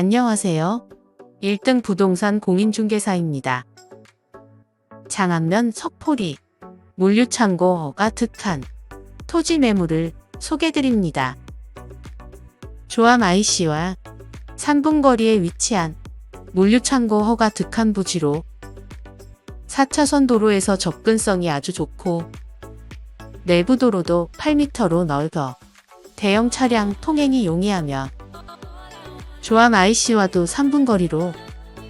안녕하세요. 1등 부동산 공인중개사입니다. 장안면 석포리, 물류창고가 득한 토지 매물을 소개드립니다. 조암 IC와 3분 거리에 위치한 물류창고 허가 득한 부지로 4차선 도로에서 접근성이 아주 좋고 내부 도로도 8m로 넓어 대형 차량 통행이 용이하며 조암 IC와도 3분 거리로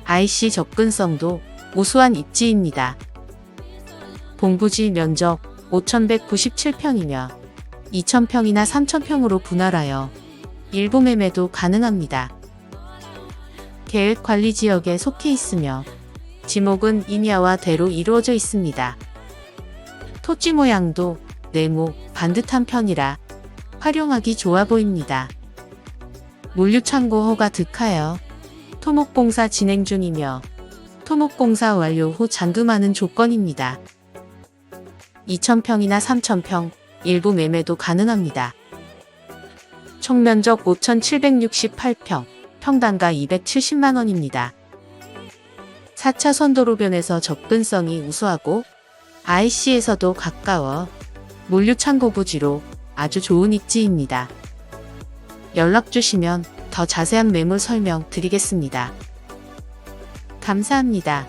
IC 접근성도 우수한 입지입니다. 본부지 면적 5,197평이며 2,000평이나 3,000평으로 분할하여 일부 매매도 가능합니다. 계획 관리 지역에 속해 있으며 지목은 임야와 대로 이루어져 있습니다. 토지 모양도 네모 반듯한 편이라 활용하기 좋아 보입니다. 물류창고 허가 득하여 토목공사 진행 중이며 토목공사 완료 후 잔금하는 조건입니다. 2,000평이나 3,000평, 일부 매매도 가능합니다. 총 면적 5,768평, 평당가 270만원입니다. 4차 선 도로변에서 접근성이 우수하고 IC에서도 가까워 물류창고 부지로 아주 좋은 입지입니다. 연락 주시면 더 자세한 매물 설명 드리겠습니다. 감사합니다.